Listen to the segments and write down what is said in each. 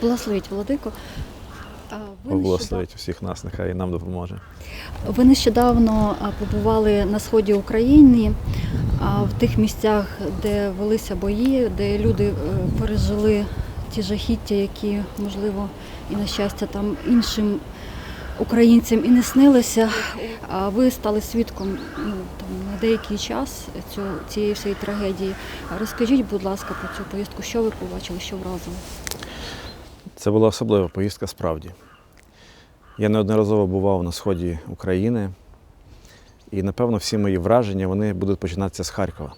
Благословіть, Ви Поблагословить всіх нас, нехай і нам допоможе. ви нещодавно побували на сході України, в тих місцях, де велися бої, де люди е, пережили ті жахіття, які, можливо, і на щастя там іншим українцям і не снилися. А ви стали свідком ну, там, на деякий час цього, цієї всієї трагедії. Розкажіть, будь ласка, про цю поїздку, що ви побачили, що вразило? Це була особлива поїздка справді. Я неодноразово бував на сході України, і напевно всі мої враження вони будуть починатися з Харкова.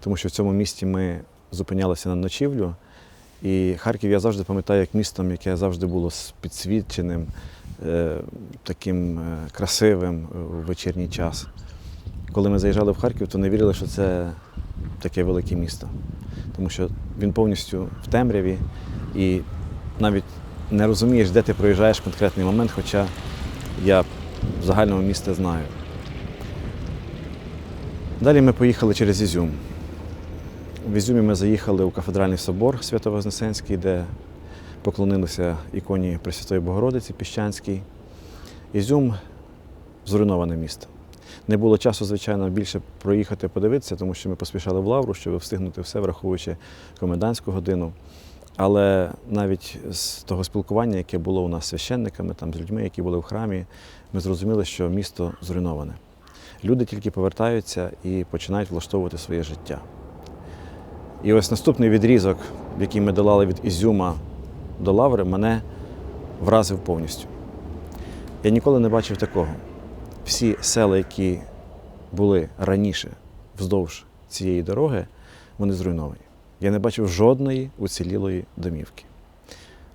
Тому що в цьому місті ми зупинялися на ночівлю. І Харків я завжди пам'ятаю як містом, яке завжди було підсвіченим, е, таким е, красивим у вечірній час. Коли ми заїжджали в Харків, то не вірили, що це таке велике місто. Тому що він повністю в темряві і навіть не розумієш, де ти проїжджаєш в конкретний момент, хоча я в загальному місті знаю. Далі ми поїхали через Ізюм. В Ізюмі ми заїхали у кафедральний собор Свято-Вознесенський, де поклонилися іконі Пресвятої Богородиці Піщанській. Ізюм зруйноване місто. Не було часу, звичайно, більше проїхати подивитися, тому що ми поспішали в Лавру, щоб встигнути все, враховуючи комендантську годину. Але навіть з того спілкування, яке було у нас з священниками, там, з людьми, які були в храмі, ми зрозуміли, що місто зруйноване. Люди тільки повертаються і починають влаштовувати своє життя. І ось наступний відрізок, який ми долали від Ізюма до Лаври, мене вразив повністю. Я ніколи не бачив такого. Всі села, які були раніше вздовж цієї дороги, вони зруйновані. Я не бачив жодної уцілілої домівки.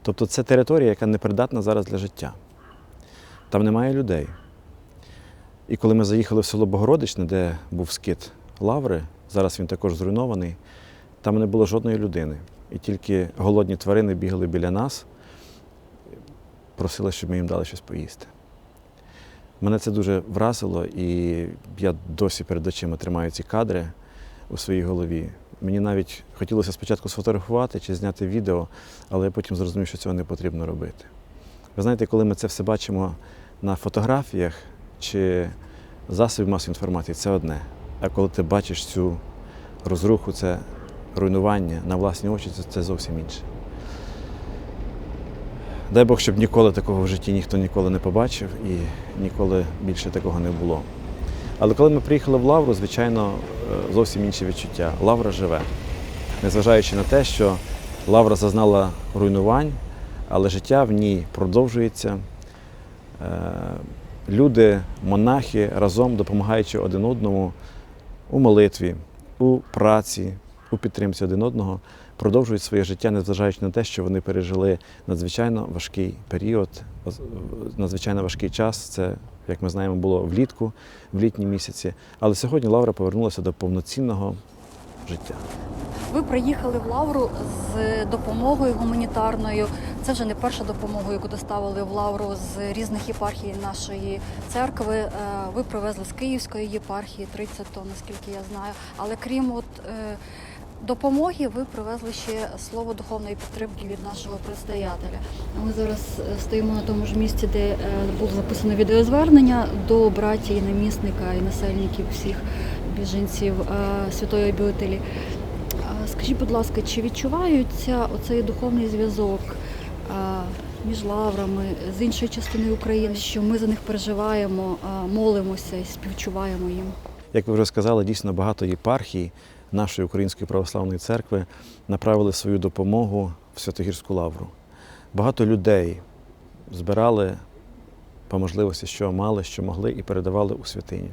Тобто це територія, яка непридатна зараз для життя. Там немає людей. І коли ми заїхали в село Богородичне, де був скит Лаври, зараз він також зруйнований, там не було жодної людини. І тільки голодні тварини бігали біля нас, просили, щоб ми їм дали щось поїсти. Мене це дуже вразило, і я досі перед очима тримаю ці кадри у своїй голові. Мені навіть хотілося спочатку сфотографувати чи зняти відео, але я потім зрозумів, що цього не потрібно робити. Ви знаєте, коли ми це все бачимо на фотографіях чи засобів масової інформації, це одне. А коли ти бачиш цю розруху, це руйнування на власні очі, це, це зовсім інше. Дай Бог, щоб ніколи такого в житті ніхто ніколи не побачив і ніколи більше такого не було. Але коли ми приїхали в Лавру, звичайно, зовсім інші відчуття. Лавра живе. Незважаючи на те, що Лавра зазнала руйнувань, але життя в ній продовжується. Е, Люди, монахи разом допомагаючи один одному у молитві, у праці, у підтримці один одного, продовжують своє життя, незважаючи на те, що вони пережили надзвичайно важкий період, надзвичайно важкий час. Це, як ми знаємо, було влітку, в літні місяці. Але сьогодні Лавра повернулася до повноцінного життя. Ви приїхали в Лавру з допомогою гуманітарною. Це вже не перша допомога, яку доставили в Лавру з різних єпархій нашої церкви. Е, Ви привезли з Київської єпархії 30 тонн, наскільки я знаю. Але крім от е, допомоги, ви привезли ще слово духовної підтримки від нашого предстоятеля. Ми зараз е, стоїмо на тому ж місці, де е, було записано відеозвернення до братії, намісника і насельників всіх біженців е, святої обителі. Скажіть, будь ласка, чи відчувається оцей духовний зв'язок між лаврами з іншої частини України, що ми за них переживаємо, молимося і співчуваємо їм? Як ви вже сказали, дійсно багато єпархій нашої Української православної церкви направили свою допомогу в Святогірську лавру. Багато людей збирали по можливості, що мали, що могли, і передавали у святиню.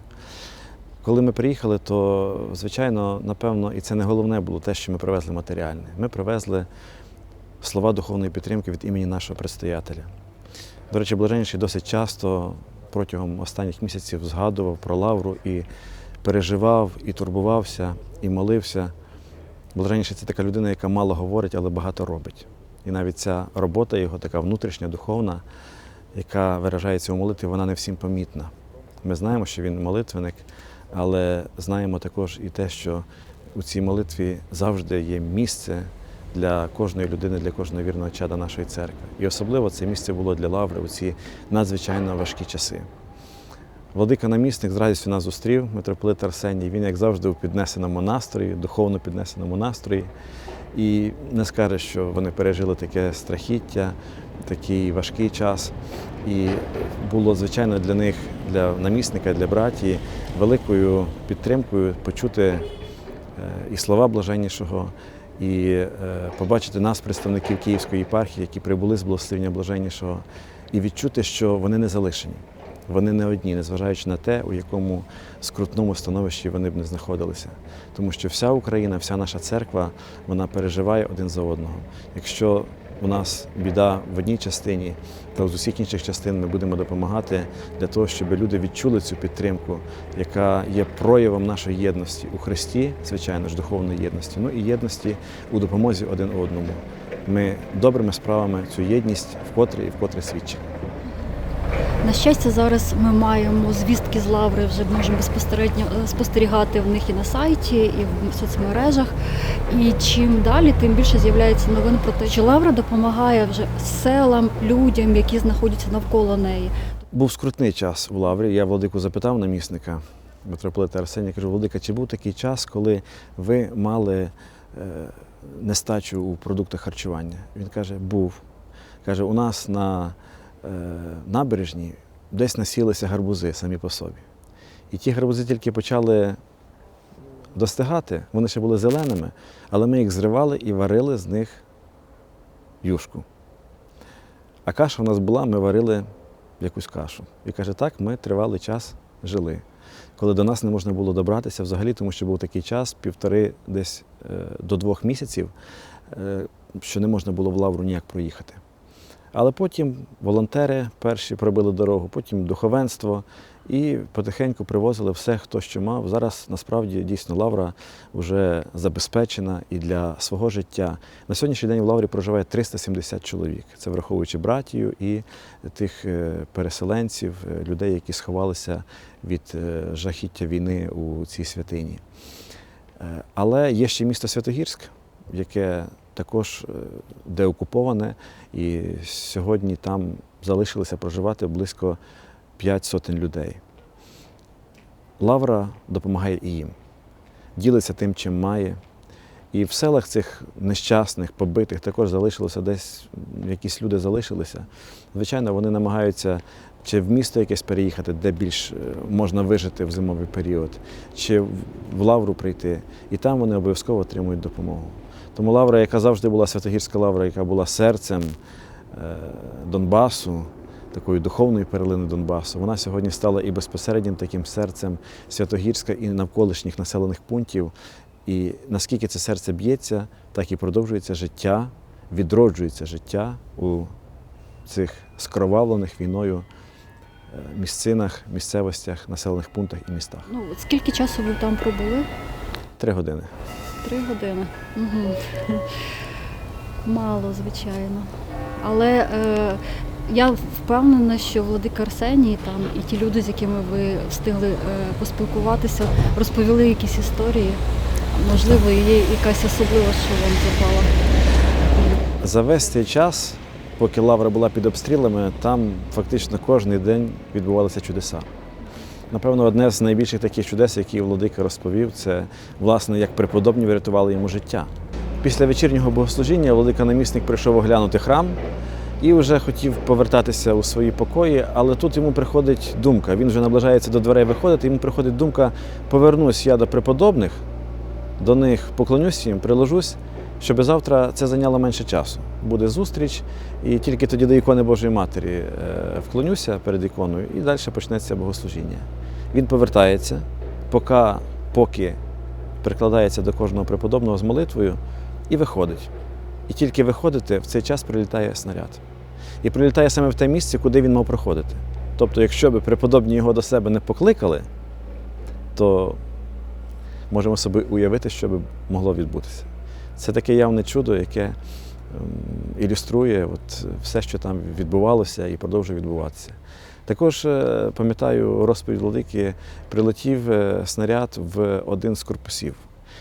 Коли ми приїхали, то, звичайно, напевно, і це не головне було те, що ми привезли матеріальне. Ми привезли слова духовної підтримки від імені нашого предстоятеля. До речі, блаженніший досить часто протягом останніх місяців згадував про лавру і переживав, і турбувався, і молився. Блаженніший це така людина, яка мало говорить, але багато робить. І навіть ця робота його, така внутрішня, духовна, яка виражається у молитві, вона не всім помітна. Ми знаємо, що він молитвенник, але знаємо також і те, що у цій молитві завжди є місце для кожної людини, для кожного вірного чада нашої церкви. І особливо це місце було для Лаври у ці надзвичайно важкі часи. Владика намісник з радістю нас зустрів, митрополит Арсеній. Він, як завжди, у піднесеному настрої, духовно піднесеному настрої. І не скаже, що вони пережили таке страхіття, такий важкий час. І було, звичайно, для них, для намісника, для братії, великою підтримкою почути е, і слова блаженнішого, і е, побачити нас, представників Київської єпархії, які прибули з благословення блаженнішого, і відчути, що вони не залишені. Вони не одні, незважаючи на те, у якому скрутному становищі вони б не знаходилися. Тому що вся Україна, вся наша церква, вона переживає один за одного. Якщо у нас біда в одній частині, то з усіх інших частин ми будемо допомагати для того, щоб люди відчули цю підтримку, яка є проявом нашої єдності у Христі, звичайно ж, духовної єдності, ну і єдності у допомозі один одному. Ми добрими справами цю єдність вкотре і вкотре свідчимо. На щастя, зараз ми маємо звістки з лаври, вже можемо безпосередньо е, спостерігати в них і на сайті, і в соцмережах. І чим далі, тим більше з'являється новин про те, що лавра допомагає вже селам, людям, які знаходяться навколо неї. Був скрутний час у Лаврі. Я владику запитав намісника митрополита Арсенія, кажу, Владика, чи був такий час, коли ви мали е, нестачу у продуктах харчування? Він каже, був. Каже, у нас на набережні десь насілися гарбузи самі по собі. І ті гарбузи тільки почали достигати, вони ще були зеленими, але ми їх зривали і варили з них юшку. А каша у нас була, ми варили якусь кашу. І каже, так, ми тривалий час жили. Коли до нас не можна було добратися взагалі, тому що був такий час, півтори десь е, до двох місяців, е, що не можна було в лавру ніяк проїхати. Але потім волонтери перші пробили дорогу, потім духовенство і потихеньку привозили все, хто що мав. Зараз насправді дійсно лавра вже забезпечена і для свого життя. На сьогоднішній день в лаврі проживає 370 чоловік. Це враховуючи братію і тих е, переселенців, е, людей, які сховалися від е, жахіття війни у цій святині. Але є ще місто Святогірськ, яке також е, деокуповане, і сьогодні там залишилося проживати близько 5 сотень людей. Лавра допомагає і їм, ділиться тим, чим має. І в селах цих нещасних, побитих також залишилося десь, якісь люди залишилися. Звичайно, вони намагаються чи в місто якесь переїхати, де більш е, можна вижити в зимовий період, чи в в лавру прийти. І там вони обов'язково отримують допомогу. Тому лавра, яка завжди була Святогірська лавра, яка була серцем е, Донбасу, такою духовною перлиною Донбасу, вона сьогодні стала і безпосереднім таким серцем Святогірська і навколишніх населених пунктів. І наскільки це серце б'ється, так і продовжується життя, відроджується життя у цих скровавлених війною е, місцинах, місцевостях, населених пунктах і містах. Ну, скільки часу ви там пробули? Три години. Три години. Угу. Мало, звичайно. Але е, я впевнена, що Владика Арсеній там і ті люди, з якими ви встигли е, поспілкуватися, розповіли якісь історії. Можливо, є якась особлива, що вам запала. За весь цей час, поки лавра була під обстрілами, там фактично кожен день відбувалися чудеса. Напевно, одне з найбільших таких чудес, які Владика розповів, це власне як преподобні врятували йому життя. Після вечірнього богослужіння Владика намісник прийшов оглянути храм і вже хотів повертатися у свої покої, але тут йому приходить думка. Він вже наближається до дверей виходити, йому приходить думка: повернусь я до преподобних, до них поклонюсь їм, приложусь, щоб завтра це зайняло менше часу. Буде зустріч, і тільки тоді до ікони Божої Матері е, вклонюся перед іконою, і далі почнеться богослужіння. Він повертається, поки, поки прикладається до кожного преподобного з молитвою і виходить. І тільки виходити, в цей час прилітає снаряд. І прилітає саме в те місце, куди він мав проходити. Тобто, якщо б преподобні його до себе не покликали, то можемо собі уявити, що би могло відбутися. Це таке явне чудо, яке ем, ілюструє от все, що там відбувалося і продовжує відбуватися. Також е, пам'ятаю розповідь владики, прилетів е, снаряд в один з корпусів.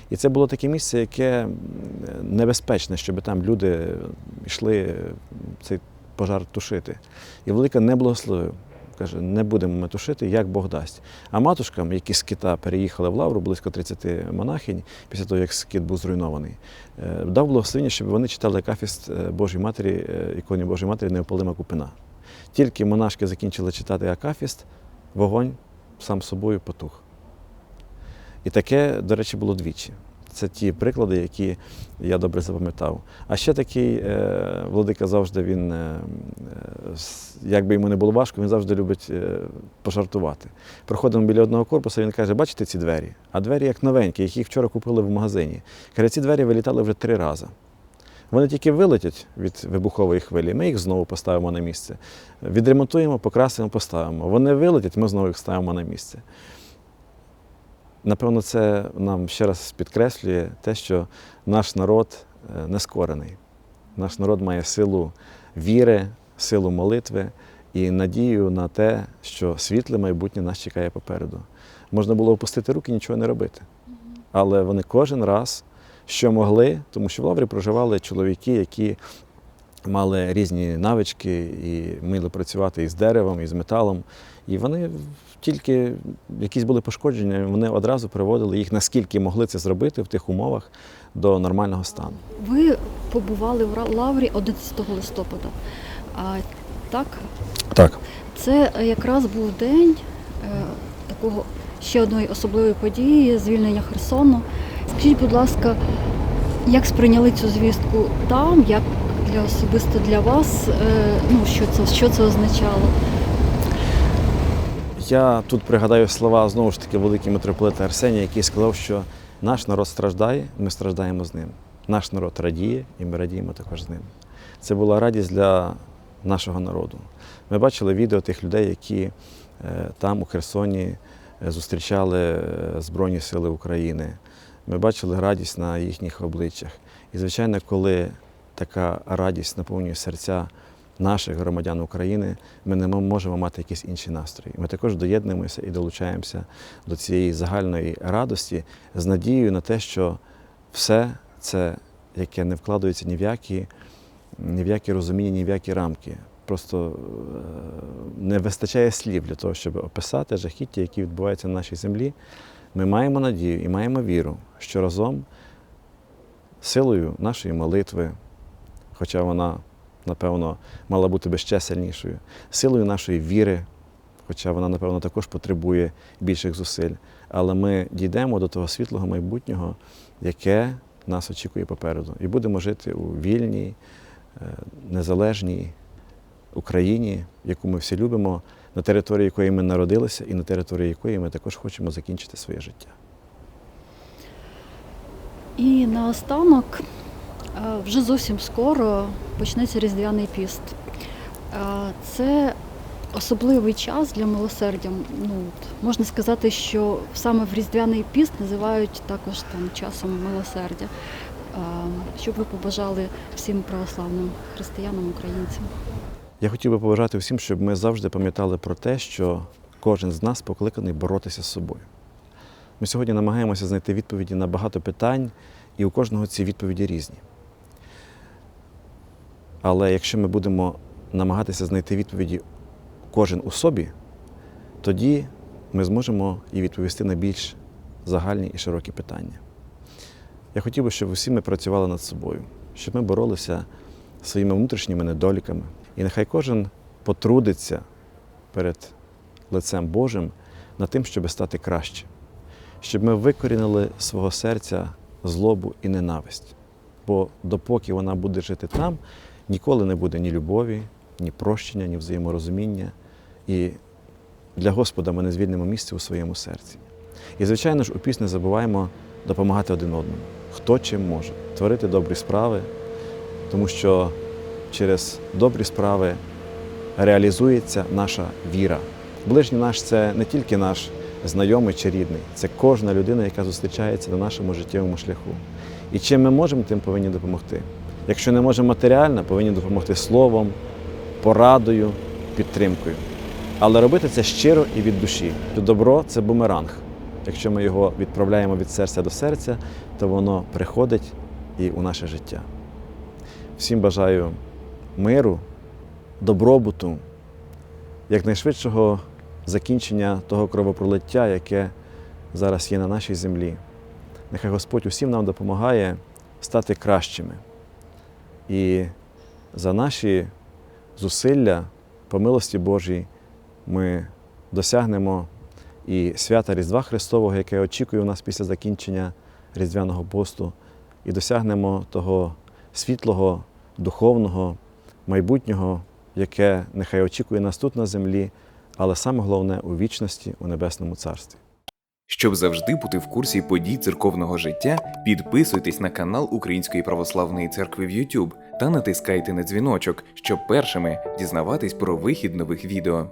І це було таке місце, яке небезпечне, щоб там люди йшли е, цей пожар тушити. І велика не благословив. Каже, не будемо ми тушити, як Бог дасть. А матушкам, які з кита переїхали в Лавру, близько 30 монахинь, після того, як скит був зруйнований, дав благословення, щоб вони читали акафіст е, Божої Матері, іконі Божої Матері Неопалима Купина. Тільки монашки закінчили читати акафіст, вогонь сам собою потух. І таке, до речі, було двічі. Це ті приклади, які я добре запам'ятав. А ще такий е, владика завжди він, е, е, як би йому не було важко, він завжди любить пожартувати. Проходимо біля одного корпусу, він каже: бачите ці двері? А двері як новенькі, які вчора купили в магазині. Каже, ці двері вилітали вже три рази. Вони тільки вилетять від вибухової хвилі, ми їх знову поставимо на місце. Відремонтуємо, покрасимо, поставимо. Вони вилетять, ми знову їх ставимо на місце. Напевно, це нам ще раз підкреслює те, що наш народ е, не скорений. Наш народ має силу віри, силу молитви і надію на те, що світле майбутнє нас чекає попереду. Можна було опустити руки, нічого не робити. Але вони кожен раз, що могли, тому що в Лаврі проживали чоловіки, які мали різні навички і вміли працювати із деревом, і з металом. І вони тільки якісь були пошкодження, вони одразу приводили їх, наскільки могли це зробити в тих умовах до нормального стану. Ви побували в Лаврі 11 листопада. А так, Так. це якраз був день е, такого ще одної особливої події звільнення Херсону. Скажіть, будь ласка, як сприйняли цю звістку там, як для особисто для вас? Е, ну, що це, що це означало? Я тут пригадаю слова знову ж таки великого митрополита Арсенія, який сказав, що наш народ страждає, ми страждаємо з ним. Наш народ радіє, і ми радіємо також з ним. Це була радість для нашого народу. Ми бачили відео тих людей, які е, там, у Херсоні, е, зустрічали Збройні Сили України. Ми бачили радість на їхніх обличчях. І, звичайно, коли така радість наповнює серця наших громадян України, ми не можемо мати якийсь інший настрій. Ми також доєднуємося і долучаємося до цієї загальної радості з надією на те, що все це, яке не вкладається ні в які, ні в які розуміння, ні в які рамки. Просто е, не вистачає слів для того, щоб описати жахіття, які відбуваються на нашій землі. Ми маємо надію і маємо віру, що разом силою нашої молитви, хоча вона, напевно, мала бути би ще сильнішою, силою нашої віри, хоча вона, напевно, також потребує більших зусиль. Але ми дійдемо до того світлого майбутнього, яке нас очікує попереду. І будемо жити у вільній, е, незалежній Україні, яку ми всі любимо, на території якої ми народилися, і на території якої ми також хочемо закінчити своє життя. І наостанок, е, вже зовсім скоро почнеться Різдвяний піст. Е, Це особливий час для милосердя. Ну, можна сказати, що саме в Різдвяний піст називають також там часом милосердя. Е, Що ви побажали всім православним християнам, українцям? Я хотів би побажати всім, щоб ми завжди пам'ятали про те, що кожен з нас покликаний боротися з собою. Ми сьогодні намагаємося знайти відповіді на багато питань, і у кожного ці відповіді різні. Але якщо ми будемо намагатися знайти відповіді кожен у собі, тоді ми зможемо і відповісти на більш загальні і широкі питання. Я хотів би, щоб усі ми працювали над собою, щоб ми боролися своїми внутрішніми недоліками. І нехай кожен потрудиться перед лицем Божим над тим, щоб стати краще, щоб ми викорінили свого серця злобу і ненависть. Бо допоки вона буде жити там, ніколи не буде ні любові, ні прощення, ні взаєморозуміння. І для Господа ми не звільнимо місце у своєму серці. І, звичайно ж, у піс не забуваємо допомагати один одному, хто чим може, творити добрі справи, тому що через добрі справи реалізується наша віра. Ближній наш це не тільки наш знайомий чи рідний, це кожна людина, яка зустрічається на нашому життєвому шляху. І чим ми можемо, тим повинні допомогти. Якщо не можемо матеріально, повинні допомогти словом, порадою, підтримкою. Але робити це щиро і від душі. Добро це бумеранг. Якщо ми його відправляємо від серця до серця, то воно приходить і у наше життя. Всім бажаю миру, добробуту, якнайшвидшого закінчення того кровопролиття, яке зараз є на нашій землі. Нехай Господь усім нам допомагає стати кращими. І за наші зусилля, по милості Божій, ми досягнемо і свята Різдва Христового, яке очікує у нас після закінчення Різдвяного посту, і досягнемо того світлого, духовного, майбутнього, яке нехай очікує нас тут на землі, але саме головне у вічності, у Небесному Царстві. Щоб завжди бути в курсі подій церковного життя, підписуйтесь на канал Української православної церкви в YouTube та натискайте на дзвіночок, щоб першими дізнаватись про вихід нових відео.